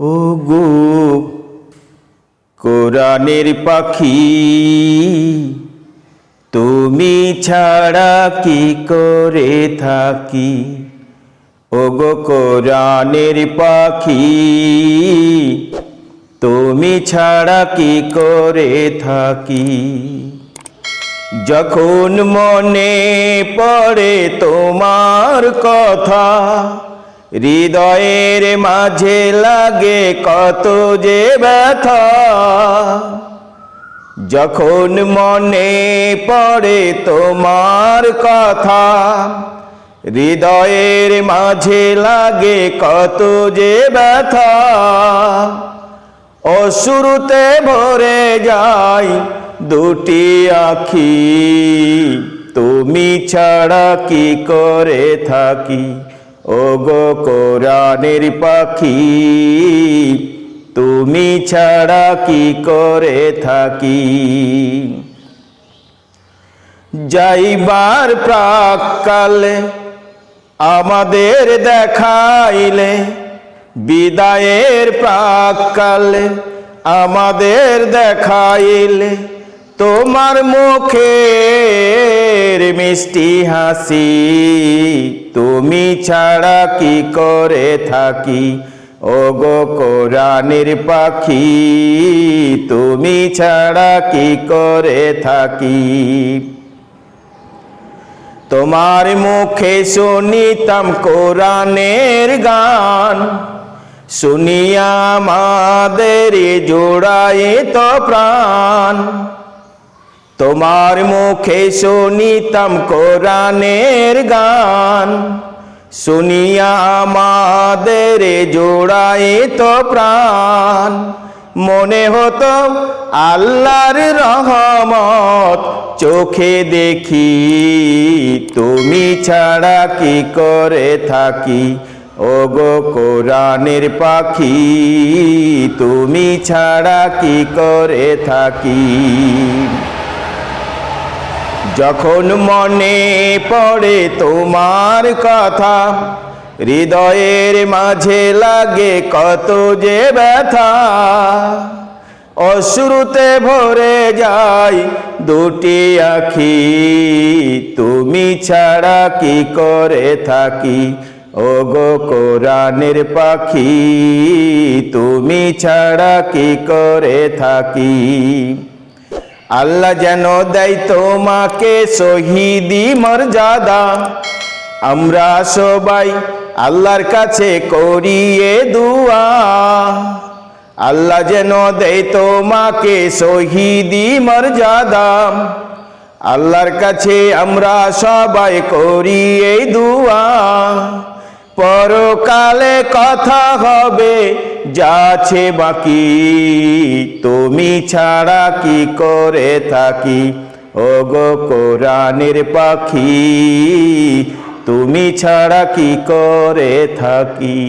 ও গো কোরআনের পাখি, তুমি ছাড়া কি করে থাকি? ও গো কোরআনের পাখি, তুমি ছাড়া কি করে থাকি? যখন মনে পড়ে তোমার কথা হৃদয়ের মাঝে লাগে কত যে ব্যথা। যখন মনে পড়ে তোমার কথা, হৃদয়ের মাঝে লাগে কত যে ব্যথা। অশুরুতে ভরে যায় দুটি আখি, তুমি ছাড়া কি করে থাকি? ও গো কোরআনের পাখি, তুমি ছাড়া কি করে থাকি? যাইবার প্রাককালে আমাদের দেখাইলে, বিদায়ের প্রাককালে আমাদের দেখাইলে তোমার মুখের মিষ্টি হাসি, তুমি ছাড়া কি করে থাকি? ও গো কোরআনের পাখি, তুমি ছাড়া কি করে থাকি? তোমার মুখে শুনিতাম কোরআনের গান, শুনিয়া আমাদের জোড়ায় তো প্রাণ। তোমার মুখে শুনিতাম কোরআনের গান। শুনিয়া আমাদের তো প্রাণ। মনে হতো আল্লাহর রহমত, চোখে দেখি তুমি ছাড়া কি করে থাকি? ও গো কোরআনের পাখি, তুমি ছাড়া কি করে থাকি? যখন মনে পড়ে তোমার কথা, হৃদয়ের মাঝে লাগে কত যে ব্যথা। অশ্রুতে ভরে যায় দুটি আখি, তুমি ছাড়া কি করে থাকি? ও গো কোরআনের পাখি, তুমি ছাড়া কি করে থাকি? আল্লাহ যেন দেয় তোমাকে শহীদি মর্যাদা। আমরা সবাই আল্লাহর কাছে করিয়ে দুয়া। আল্লাহ যেন দেয় তোমাকে শহীদি মর্যাদা। আল্লাহর কাছে আমরা সবাই করি এই দুয়া। পরকালে কথা হবে যাচ্ছে বাকি। তুমি ছাড়া কি করে থাকি? ও গো কোরআনের পাখি, তুমি ছাড়া কি করে থাকি?